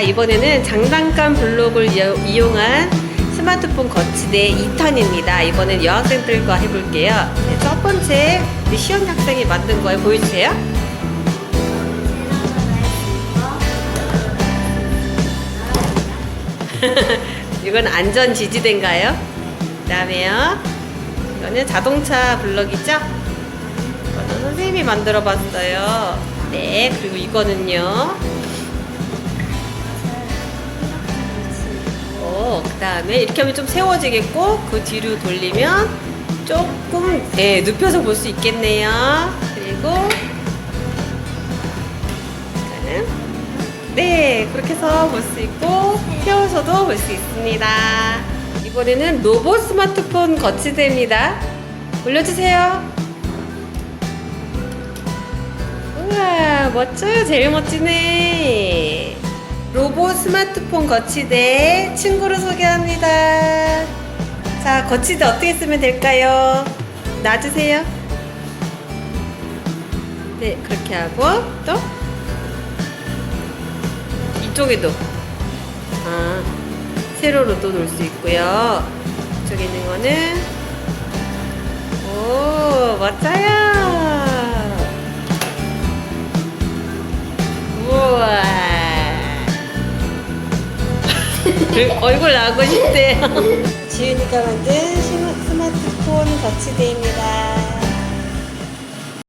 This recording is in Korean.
자, 이번에는 장난감 블록을 이용한 스마트폰 거치대 2탄입니다. 이번엔 여학생들과 해볼게요. 네, 첫 번째, 우리 시연 학생이 만든 거에 보여주세요. 이건 안전 지지대인가요? 그 다음에요. 이거는 자동차 블럭이죠? 이거는 선생님이 만들어 봤어요. 네, 그리고 이거는요. 다음에 이렇게 하면 좀 세워지겠고, 그 뒤로 돌리면 조금, 네, 눕혀서 볼 수 있겠네요. 그리고, 네, 그렇게 해서 볼 수 있고, 세워서도 볼 수 있습니다. 이번에는 로봇 스마트폰 거치대입니다. 올려주세요. 우와, 멋져요. 제일 멋지네. 스마트폰 거치대 친구를 소개합니다. 자, 거치대 어떻게 쓰면 될까요? 놔주세요. 네, 그렇게 하고 또 이쪽에도 아, 세로로도 놓을 수 있고요. 이쪽에 있는 거는 오, 멋져요. 얼굴 나고 싶대요. 지윤이가 만든 스마- 스마트폰 거치대입니다.